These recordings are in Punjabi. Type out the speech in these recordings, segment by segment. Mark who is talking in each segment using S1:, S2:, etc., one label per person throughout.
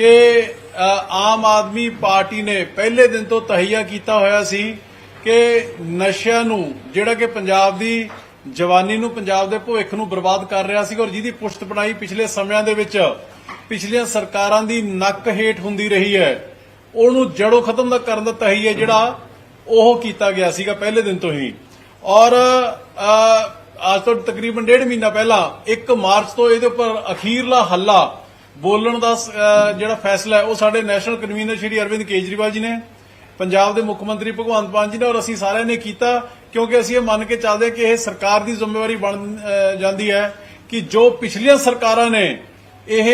S1: ਕਿ ਆਮ ਆਦਮੀ ਪਾਰਟੀ ਨੇ ਪਹਿਲੇ ਦਿਨ ਤੋਂ ਤਹਈਆ ਕੀਤਾ ਹੋਇਆ ਸੀ ਕਿ ਨਸ਼ਿਆਂ ਨੂੰ, ਜਿਹੜਾ ਕਿ ਪੰਜਾਬ ਦੀ ਜਵਾਨੀ ਨੂੰ, ਪੰਜਾਬ ਦੇ ਭਵਿੱਖ ਨੂੰ ਬਰਬਾਦ ਕਰ ਰਿਹਾ ਸੀ ਔਰ ਜਿਹਦੀ ਪੁਸ਼ਤ ਬਣਾਈ ਪਿਛਲੇ ਸਮਿਆਂ ਦੇ ਵਿੱਚ, ਪਿਛਲੀਆਂ ਸਰਕਾਰਾਂ ਦੀ ਨੱਕ ਹੇਠ ਹੁੰਦੀ ਰਹੀ ਹੈ, ਉਹਨੂੰ ਜੜੋਂ ਖਤਮ ਦਾ ਕਰਨ ਦਾ ਤਹਈਆ ਜਿਹੜਾ, ਉਹ ਕੀਤਾ ਗਿਆ ਸੀਗਾ ਪਹਿਲੇ ਦਿਨ ਤੋਂ ਹੀ। ਔਰ ਅੱਜ ਤੋਂ ਤਕਰੀਬਨ ਡੇਢ ਮਹੀਨਾ ਪਹਿਲਾਂ 1 ਮਾਰਚ ਤੋਂ ਇਹਦੇ ਉੱਪਰ ਅਖੀਰਲਾ ਹੱਲਾ ਬੋਲਣ ਦਾ ਜਿਹੜਾ ਫੈਸਲਾ ਹੈ, ਉਹ ਸਾਡੇ ਨੈਸ਼ਨਲ ਕਨਵੀਨਰ ਸ਼੍ਰੀ ਅਰਵਿੰਦ ਕੇਜਰੀਵਾਲ ਜੀ ਨੇ, ਪੰਜਾਬ ਦੇ ਮੁੱਖ ਮੰਤਰੀ ਭਗਵੰਤ ਮਾਨ ਜੀ ਨੇ ਔਰ ਅਸੀਂ ਸਾਰਿਆਂ ਨੇ ਕੀਤਾ, ਕਿਉਂਕਿ ਅਸੀਂ ਇਹ ਮੰਨ ਕੇ ਚੱਲਦੇ ਕਿ ਇਹ ਸਰਕਾਰ ਦੀ ਜ਼ਿੰਮੇਵਾਰੀ ਬਣ ਜਾਂਦੀ ਹੈ ਕਿ ਜੋ ਪਿਛਲੀਆਂ ਸਰਕਾਰਾਂ ਨੇ ਇਹ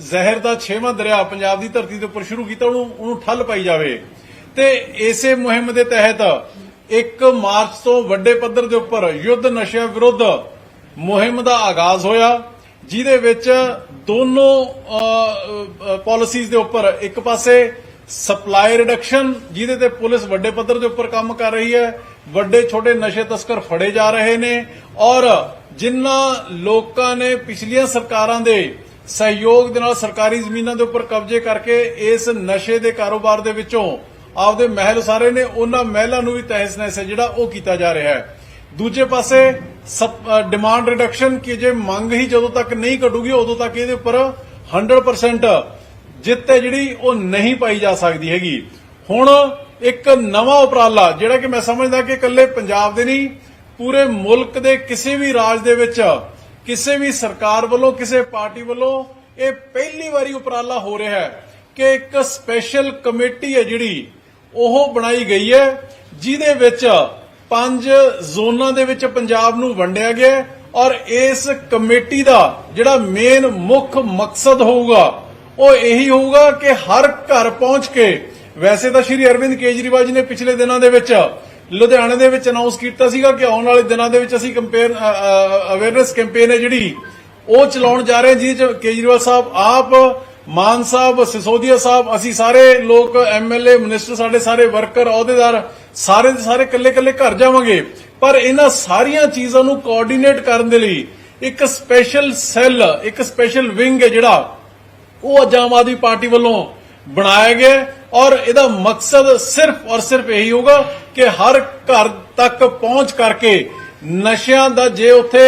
S1: ਜ਼ਹਿਰ ਦਾ ਛੇਵਾਂ ਦਰਿਆ ਪੰਜਾਬ ਦੀ ਧਰਤੀ ਦੇ ਉੱਪਰ ਸ਼ੁਰੂ ਕੀਤਾ, ਉਹਨੂੰ ਉਹਨੂੰ ਠੱਲ ਪਾਈ ਜਾਵੇ। ਤੇ ਇਸੇ ਮੁਹਿੰਮ ਦੇ ਤਹਿਤ 1 ਮਾਰਚ ਤੋਂ ਵੱਡੇ ਪੱਧਰ ਦੇ ਉੱਪਰ ਯੁੱਧ ਨਸ਼ਿਆਂ ਵਿਰੁੱਧ ਮੁਹਿੰਮ ਦਾ ਆਗਾਜ਼ ਹੋਇਆ। ਜਿਹਦੇ ਵਿੱਚ ਦੋਨੋਂ ਪਾਲਿਸੀਜ਼ ਦੇ ਉੱਪਰ ਇੱਕ ਪਾਸੇ ਸਪਲਾਈ ਰਿਡਕਸ਼ਨ ਜਿਹਦੇ ਤੇ ਪੁਲਿਸ ਵੱਡੇ ਪੱਧਰ ਦੇ ਉੱਪਰ ਕੰਮ ਕਰ ਰਹੀ ਹੈ, ਵੱਡੇ ਛੋਟੇ ਨਸ਼ੇ ਤਸਕਰ ਫੜੇ ਜਾ ਰਹੇ ਨੇ, ਔਰ ਜਿਨ੍ਹਾਂ ਲੋਕਾਂ ਨੇ ਪਿਛਲੀਆਂ ਸਰਕਾਰਾਂ ਦੇ ਸਹਿਯੋਗ ਦੇ ਨਾਲ ਸਰਕਾਰੀ ਜ਼ਮੀਨਾਂ ਦੇ ਉੱਪਰ ਕਬਜ਼ੇ ਕਰਕੇ ਇਸ ਨਸ਼ੇ ਦੇ ਕਾਰੋਬਾਰ ਦੇ ਵਿੱਚੋਂ ਆਪਦੇ ਮਹਿਲ ਸਾਰੇ ਨੇ, ਉਹਨਾਂ ਮਹਿਲਾਂ ਨੂੰ ਵੀ ਤਹਿਸ ਨਹਿਸ ਹੈ ਜਿਹੜਾ ਉਹ ਕੀਤਾ ਜਾ ਰਿਹਾ ਹੈ। ਦੂਜੇ ਪਾਸੇ ਡਿਮਾਂਡ ਰਿਡਕਸ਼ਨ ਕਿ ਜੇ ਮੰਗ ਹੀ ਜਦੋਂ ਤੱਕ ਨਹੀਂ ਘਟੂਗੀ, ਉਦੋਂ ਤੱਕ ਇਹਦੇ ਉੱਪਰ 100% ਜਿੱਤ ਹੈ ਜਿਹੜੀ, ਉਹ ਨਹੀਂ ਪਾਈ ਜਾ ਸਕਦੀ ਹੈਗੀ। ਹੁਣ ਇੱਕ ਨਵਾਂ ਉਪਰਾਲਾ, ਜਿਹੜਾ ਕਿ ਮੈਂ ਸਮਝਦਾ ਕਿ ਇਕੱਲੇ ਪੰਜਾਬ ਦੇ ਨਹੀਂ, ਪੂਰੇ ਮੁਲਕ ਦੇ ਕਿਸੇ ਵੀ ਰਾਜ ਦੇ ਵਿੱਚ, ਕਿਸੇ ਵੀ ਸਰਕਾਰ ਵੱਲੋਂ, ਕਿਸੇ ਪਾਰਟੀ ਵੱਲੋਂ ਇਹ ਪਹਿਲੀ ਵਾਰੀ ਉਪਰਾਲਾ ਹੋ ਰਿਹਾ ਹੈ ਕਿ ਇੱਕ ਸਪੈਸ਼ਲ ਕਮੇਟੀ ਹੈ ਜਿਹੜੀ, ਉਹ ਬਣਾਈ ਗਈ ਹੈ, ਜਿਹਦੇ ਵਿੱਚ ਪੰਜ ਜ਼ੋਨਾਂ ਦੇ ਵਿੱਚ ਪੰਜਾਬ ਨੂੰ ਵੰਡਿਆ ਗਿਆ ਔਰ ਇਸ ਕਮੇਟੀ ਦਾ ਜਿਹੜਾ ਮੇਨ ਮੁੱਖ ਮਕਸਦ ਹੋਊਗਾ, ਉਹ ਇਹੀ ਹੋਊਗਾ ਕਿ ਹਰ ਘਰ ਪਹੁੰਚ ਕੇ, ਵੈਸੇ ਤਾਂ ਸ਼੍ਰੀ ਅਰਵਿੰਦ ਕੇਜਰੀਵਾਲ ਜੀ ਨੇ ਪਿਛਲੇ ਦਿਨਾਂ ਦੇ ਵਿੱਚ ਲੁਧਿਆਣੇ ਦੇ ਵਿੱਚ ਅਨਾਉਂਸ ਕੀਤਾ ਸੀਗਾ ਕਿ ਆਉਣ ਵਾਲੇ ਦਿਨਾਂ ਦੇ ਵਿੱਚ ਅਸੀਂ ਕੰਪੇਅਰ ਅਵੇਅਰਨੈਸ ਕੈਂਪੇਨ ਹੈ ਜਿਹੜੀ, ਉਹ ਚਲਾਉਣ ਜਾ ਰਹੇ ਹਾਂ, ਜਿਹਦੇ ਚ ਕੇਜਰੀਵਾਲ ਸਾਹਿਬ, ਆਪ, ਮਾਨ ਸਾਹਿਬ, ਸਿਸੋਦੀਆ ਸਾਹਿਬ, ਅਸੀਂ ਸਾਰੇ ਲੋਕ ਐਮਐਲਏ ਮਿਨਿਸਟਰ ਸਾਡੇ ਸਾਰੇ ਵਰਕਰ ਅਹੁਦੇਦਾਰ ਸਾਰੇ ਦੇ ਸਾਰੇ ਇਕੱਲੇ ਇਕੱਲੇ ਘਰ ਜਾਵਾਂਗੇ। ਪਰ ਇਹਨਾਂ ਸਾਰੀਆਂ ਚੀਜ਼ਾਂ ਨੂੰ ਕੋਆਰਡੀਨੇਟ ਕਰਨ ਦੇ ਲਈ ਇੱਕ ਸਪੈਸ਼ਲ ਸੈੱਲ ਇੱਕ ਸਪੈਸ਼ਲ ਵਿੰਗ ਹੈ ਜਿਹੜਾ ਉਹ ਅੱਜ ਆਮ ਆਦਮੀ ਪਾਰਟੀ ਵੱਲੋਂ ਬਣਾਇਆ ਗਿਆ ਹੈ ਔਰ ਇਹਦਾ ਮਕਸਦ ਸਿਰਫ ਔਰ ਸਿਰਫ ਇਹੀ ਹੋਗਾ ਕਿ ਹਰ ਘਰ ਤੱਕ ਪਹੁੰਚ ਕਰਕੇ ਨਸ਼ਿਆਂ ਦਾ ਜੇ ਉੱਥੇ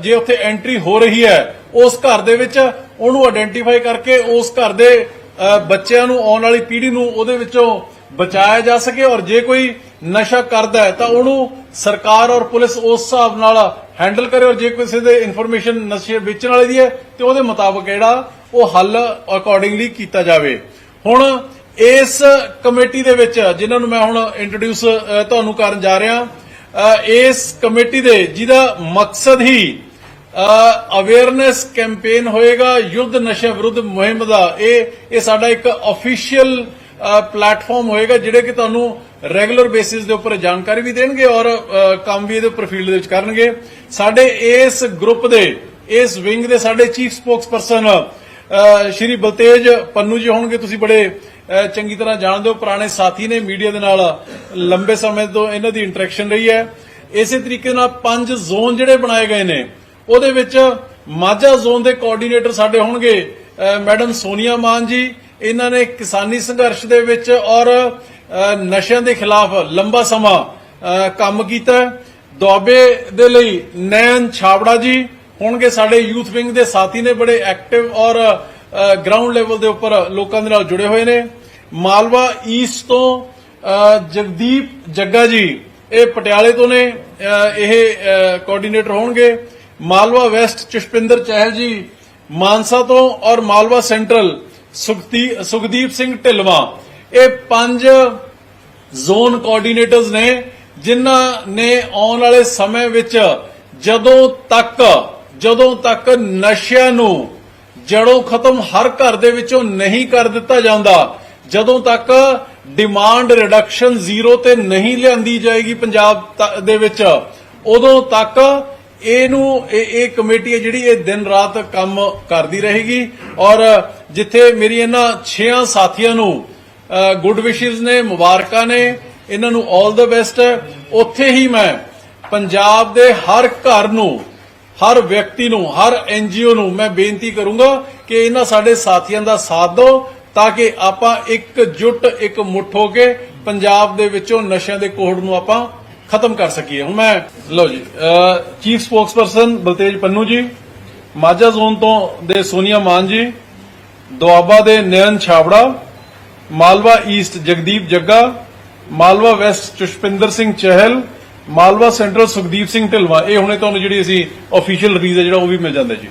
S1: ਜੇ ਉੱਥੇ ਐਂਟਰੀ ਹੋ ਰਹੀ ਹੈ, ਉਸ ਘਰ ਦੇ ਵਿੱਚ ਉਹਨੂੰ ਆਇਡੈਂਟੀਫਾਈ ਕਰਕੇ ਉਸ ਘਰ ਦੇ ਬੱਚਿਆਂ ਨੂੰ ਆਉਣ ਵਾਲੀ ਪੀੜ੍ਹੀ ਨੂੰ ਉਹਦੇ ਵਿੱਚੋਂ ਬਚਾਇਆ ਜਾ ਸਕੇ ਔਰ ਜੇ ਕੋਈ ਨਸ਼ਾ ਕਰਦਾ ਹੈ ਤਾਂ ਉਹਨੂੰ ਸਰਕਾਰ ਔਰ ਪੁਲਿਸ ਉਸ ਹਿਸਾਬ ਨਾਲ ਹੈਂਡਲ ਕਰੇ ਔਰ ਜੇ ਕਿਸੇ ਦੇ ਇਨਫੋਰਮੇਸ਼ਨ ਨਸ਼ੇ ਵੇਚਣ ਵਾਲੇ ਦੀ ਹੈ ਤੇ ਉਹਦੇ ਮੁਤਾਬਕ ਜਿਹੜਾ ਉਹ ਹੱਲ ਅਕੋਰਡਿੰਗਲੀ ਕੀਤਾ ਜਾਵੇ। ਹੁਣ ਇਸ ਕਮੇਟੀ ਦੇ ਵਿੱਚ ਜਿਨ੍ਹਾਂ ਨੂੰ ਮੈਂ ਹੁਣ ਇੰਟਰੋਡਿਊਸ ਤੁਹਾਨੂੰ ਕਰਨ ਜਾ ਰਿਹਾ ਇਸ ਕਮੇਟੀ ਦੇ ਜਿਹਦਾ ਮਕਸਦ ਹੀ ਅਵੇਅਰਨੈਸ ਕੈਂਪੇਨ ਹੋਏਗਾ, ਯੁੱਧ ਨਸ਼ਾ ਵਿਰੁੱਧ ਮੁਹਿੰਮ ਦਾ, ਇਹ ਇਹ ਸਾਡਾ ਇੱਕ ਅਫੀਸ਼ੀਅਲ ਪਲੇਟਫਾਰਮ ਹੋਏਗਾ ਜਿਹੜੇ ਕਿ ਤੁਹਾਨੂੰ ਰੈਗੂਲਰ ਬੇਸਿਸ ਦੇ ਉੱਪਰ ਜਾਣਕਾਰੀ ਵੀ ਦੇਣਗੇ ਔਰ ਕੰਮ ਵੀ ਇਹਦੇ ਉੱਪਰ ਫੀਲਡ ਦੇ ਵਿੱਚ ਕਰਨਗੇ। ਸਾਡੇ ਇਸ ਗਰੁੱਪ ਦੇ, ਇਸ ਵਿੰਗ ਦੇ ਸਾਡੇ ਚੀਫ ਸਪੋਕਸਪਰਸਨ ਸ਼੍ਰੀ ਬਲਤੇਜ ਪੰਨੂ ਜੀ ਹੋਣਗੇ। ਤੁਸੀਂ ਬੜੇ ਚੰਗੀ ਤਰ੍ਹਾਂ ਜਾਣਦੇ ਹੋ। ਪੁਰਾਣੇ ਸਾਥੀ ਨੇ ਮੀਡੀਆ ਦੇ ਨਾਲ ਲੰਬੇ ਸਮੇਂ ਤੋਂ ਇਹਨਾਂ ਦੀ ਇੰਟਰੈਕਸ਼ਨ ਰਹੀ ਹੈ। ਇਸੇ ਤਰੀਕੇ ਨਾਲ ਪੰਜ ਜ਼ੋਨ ਜਿਹੜੇ ਬਣਾਏ ਗਏ ਨੇ, ਉਹਦੇ ਵਿੱਚ ਮਾਝਾ ਜ਼ੋਨ ਦੇ ਕੋਆਰਡੀਨੇਟਰ ਸਾਡੇ ਹੋਣਗੇ ਮੈਡਮ ਸੋਨੀਆ ਮਾਨ ਜੀ ਇਹਨਾਂ ਨੇ ਕਿਸਾਨੀ ਸੰਘਰਸ਼ ਦੇ ਵਿੱਚ ਔਰ ਨਸ਼ਿਆਂ ਦੇ ਖਿਲਾਫ ਲੰਬਾ ਸਮਾਂ ਕੰਮ ਕੀਤਾ। ਦੁਆਬੇ ਦੇ ਲਈ ਨੈਨ ਛਾਬੜਾ ਜੀ, ਹੋਣਗੇ ਸਾਡੇ ਯੂਥ ਵਿੰਗ ਦੇ ਸਾਥੀ ਨੇ ਬੜੇ ਐਕਟਿਵ ਔਰ ਗਰਾਊਂਡ ਲੈਵਲ ਦੇ ਉੱਪਰ ਲੋਕਾਂ ਦੇ ਨਾਲ ਜੁੜੇ ਹੋਏ ਨੇ। ਮਾਲਵਾ ਈਸਟ ਤੋਂ ਜਗਦੀਪ ਜੱਗਾ ਜੀ, ਇਹ ਪਟਿਆਲੇ ਤੋਂ ਨੇ ਇਹ ਕੋਆਰਡੀਨੇਟਰ ਹੋਣਗੇ। ਮਾਲਵਾ ਵੈਸਟ ਚਸ਼ਪਿੰਦਰ ਚਹਿਲ ਜੀ, ਮਾਨਸਾ ਤੋਂ ਔਰ ਮਾਲਵਾ ਸੈਂਟਰਲ ਸੁਖਦੀਪ ਸਿੰਘ ਢਿਲਵਾ। ਇਹ ਪੰਜ ਜ਼ੋਨ ਕੋਆਰਡੀਨੇਟਰਸ ਨੇ, ਜਿਨ੍ਹਾਂ ਨੇ ਆਉਣ ਵਾਲੇ ਸਮੇਂ ਵਿੱਚ ਜਦੋਂ ਤੱਕ ਜਦੋਂ ਤੱਕ ਨਸ਼ਿਆਂ ਨੂੰ ਜੜੋਂ ਖਤਮ ਹਰ ਘਰ ਦੇ ਵਿੱਚੋਂ ਨਹੀਂ ਕਰ ਦਿੱਤਾ ਜਾਂਦਾ, ਜਦੋਂ ਤੱਕ ਡਿਮਾਂਡ ਰਿਡਕਸ਼ਨ ਜ਼ੀਰੋ ਤੇ ਨਹੀਂ ਲਿਆਂਦੀ ਜਾਏਗੀ ਪੰਜਾਬ ਦੇ ਵਿੱਚ, ਉਦੋਂ ਤੱਕ ਇਹਨੂੰ ਇਹ ਇਹ ਕਮੇਟੀ ਹੈ ਜਿਹੜੀ ਇਹ ਦਿਨ ਰਾਤ ਕੰਮ ਕਰਦੀ ਰਹੇਗੀ ਔਰ ਜਿੱਥੇ ਮੇਰੀ ਇਹਨਾਂ 6 ਸਾਥੀਆਂ ਨੂੰ ਗੁੱਡ ਵਿਸ਼ੇਸ ਨੇ, ਮੁਬਾਰਕਾਂ ਨੇ, ਇਹਨਾਂ ਨੂੰ 올 ਦਾ ਬੈਸਟ ਹੈ। ਉੱਥੇ ਹੀ ਮੈਂ ਪੰਜਾਬ ਦੇ ਹਰ ਘਰ ਨੂੰ, ਹਰ ਵਿਅਕਤੀ ਨੂੰ, ਹਰ ਐਨਜੀਓ ਨੂੰ ਮੈਂ ਬੇਨਤੀ ਕਰੂੰਗਾ ਕਿ ਇਹਨਾਂ ਸਾਡੇ ਸਾਥੀਆਂ ਦਾ ਸਾਥ ਦਿਓ ਤਾਂ ਕਿ ਆਪਾਂ ਇੱਕ ਜੁੱਟ, ਇੱਕ ਮੁੱਠ ਹੋ ਕੇ ਪੰਜਾਬ ਦੇ ਵਿੱਚੋਂ ਨਸ਼ਿਆਂ ਦੇ ਕੋਹੜ ਨੂੰ ਆਪਾਂ ਖਤਮ ਕਰ ਸਕੀਏ। ਹੁਣ ਮੈਂ, ਲਓ ਜੀ ਚੀਫ ਸਪੋਕਸਪਰਸਨ ਬਲਤੇਜ ਪੰਨੂ ਜੀ, ਮਾਝਾ ਜ਼ੋਨ ਤੋਂ ਦੇ ਸੋਨੀਆ ਮਾਨ ਜੀ, ਦੁਆਬਾ ਦੇ Nayan Chhabra, Malwa east Jagdeep Jagga, Malwa west Chushpinder Singh Chahal, Malwa central Sukhdeep Singh Dhilwan. ਇਹ ਹੁਣੇ ਤੁਹਾਨੂੰ ਜਿਹੜੀ ਅਸੀਂ ਅਫੀਸ਼ੀਅਲ ਰਿਲੀਜ਼ ਹੈ ਜਿਹੜਾ ਉਹ ਵੀ ਮਿਲ ਜਾਂਦਾ ਜੀ।